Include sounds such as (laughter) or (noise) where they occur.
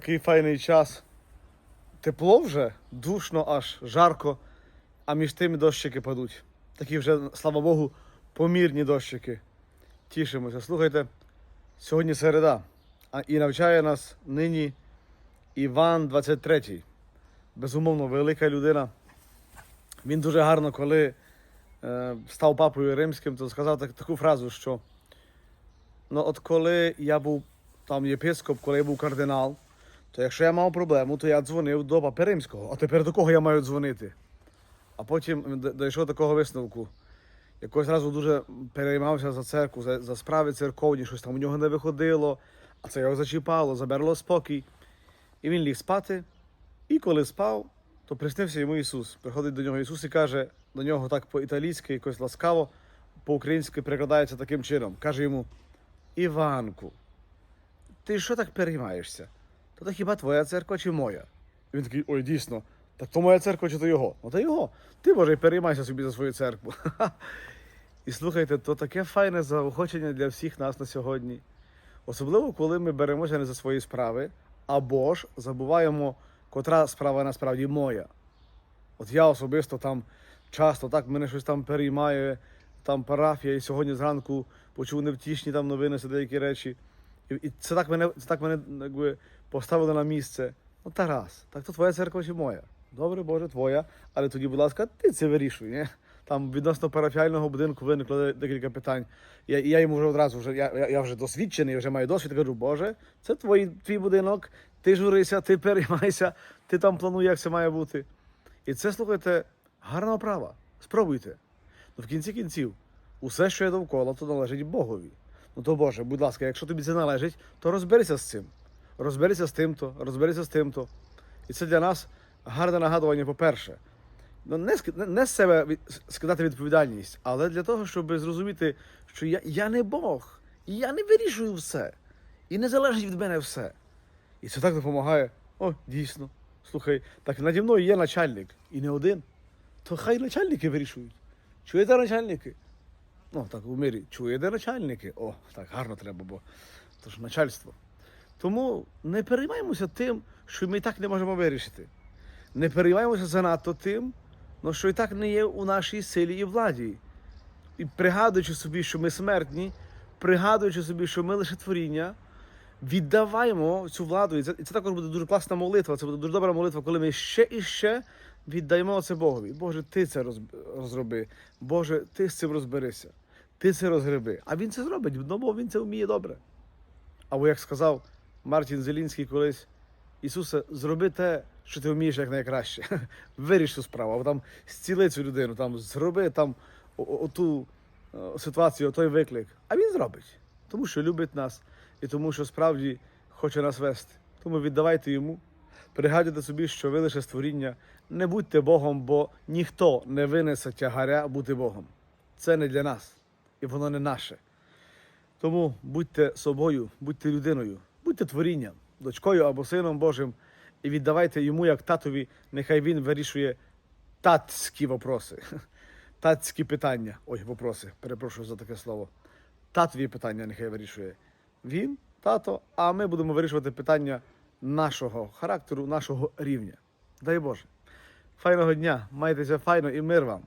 такий файний час. Тепло вже, душно аж, жарко, а між тими дощики падуть. Такі вже, слава Богу, помірні дощики. Тішимося. Слухайте, сьогодні середа, а і навчає нас нині Іван 23. Безумовно, велика людина. Він дуже гарно, коли е, став папою римським, то сказав так, таку фразу, що ну, от коли я був там єпископ, коли я був кардинал, то якщо я мав проблему, то я дзвонив до папи римського. А тепер до кого я маю дзвонити? А потім дійшов такого висновку. Якось разу дуже переймався за церкву, за, за справи церковні, щось там у нього не виходило, а це його зачіпало, заберло спокій. І він ліг спати. І коли спав, то приснився йому Ісус. Приходить до нього Ісус і каже до нього так по-італійськи, якось ласкаво, по-українськи перекладається таким чином. Каже йому: Іванку, ти що так переймаєшся? То то хіба твоя церква чи моя? І він такий, ой, дійсно, так то моя церква чи то його? Ну то його. Ти може і переймайся собі за свою церкву. (laughs) І слухайте, то таке файне заохочення для всіх нас на сьогодні. Особливо, коли ми беремося не за свої справи, або ж забуваємо, котра справа насправді моя. От я особисто там часто так мене щось там переймає, там парафія, і сьогодні зранку почув невтішні там новини деякі речі. І це так мене, це так мене якби, поставило на місце. Ну, Тарас, так то твоя церква чи моя? Добре, Боже, твоя. Але тоді, будь ласка, ти це вирішуй. Ні? Там відносно парафіального будинку виникло декілька питань. Я, я йому вже одразу вже я, я вже досвідчений, вже маю досвід. Кажу, Боже, це твій, твій будинок, ти журися, ти переймайся, ти там плануй, як це має бути. І це, слухайте, гарна права. Спробуйте. Ну, в кінці кінців, усе, що є довкола, то належить Богові. Ну то Боже, будь ласка, якщо тобі це належить, то розберися з цим. Розберися з тим-то, розберися з тим-то. І це для нас гарне нагадування, по-перше. Ну, не, не- з себе скидати відповідальність, але для того, щоб зрозуміти, що я, я не Бог, і я не вирішую все. І не залежить від мене все. І це так допомагає. О, дійсно. Слухай, так наді мною є начальник, і не один. То хай начальники вирішують. Чуєте начальники? Ну, так у мирі, чуєте начальники? О, так гарно треба, бо то ж начальство. Тому не переймаємося тим, що ми і так не можемо вирішити. Не переймаємося занадто тим, ну, що і так не є у нашій силі і владі. І пригадуючи собі, що ми смертні, пригадуючи собі, що ми лише творіння, віддаваємо цю владу. І це, і це також буде дуже класна молитва. Це буде дуже добра молитва, коли ми ще і ще віддаємо це Богові. Боже, ти це роз, розроби. Боже, ти з цим розберися. Ти це розгреби. А він це зробить, ну, бо він це вміє добре. Або як сказав Мартін Зелінський колись, Ісусе, зроби те, що ти вмієш як найкраще. (laughs) Виріш цю справу, або там зціли цю людину, там зроби там оту е, ситуацію, той виклик. А він зробить, тому що любить нас і тому, що справді хоче нас вести. Тому віддавайте йому. Пригадуйте собі, що ви лише створіння. Не будьте Богом, бо ніхто не винесе тягаря бути Богом. Це не для нас, і воно не наше. Тому будьте собою, будьте людиною, будьте творінням, дочкою або сином Божим, і віддавайте йому, як татові, нехай він вирішує татські вопроси, (laughs) татські питання. Ой, вопроси, перепрошую за таке слово. Татові питання нехай вирішує. Він, тато, а ми будемо вирішувати питання нашого характеру, нашого рівня. Дай Боже. Файного дня, майтеся файно і мир вам.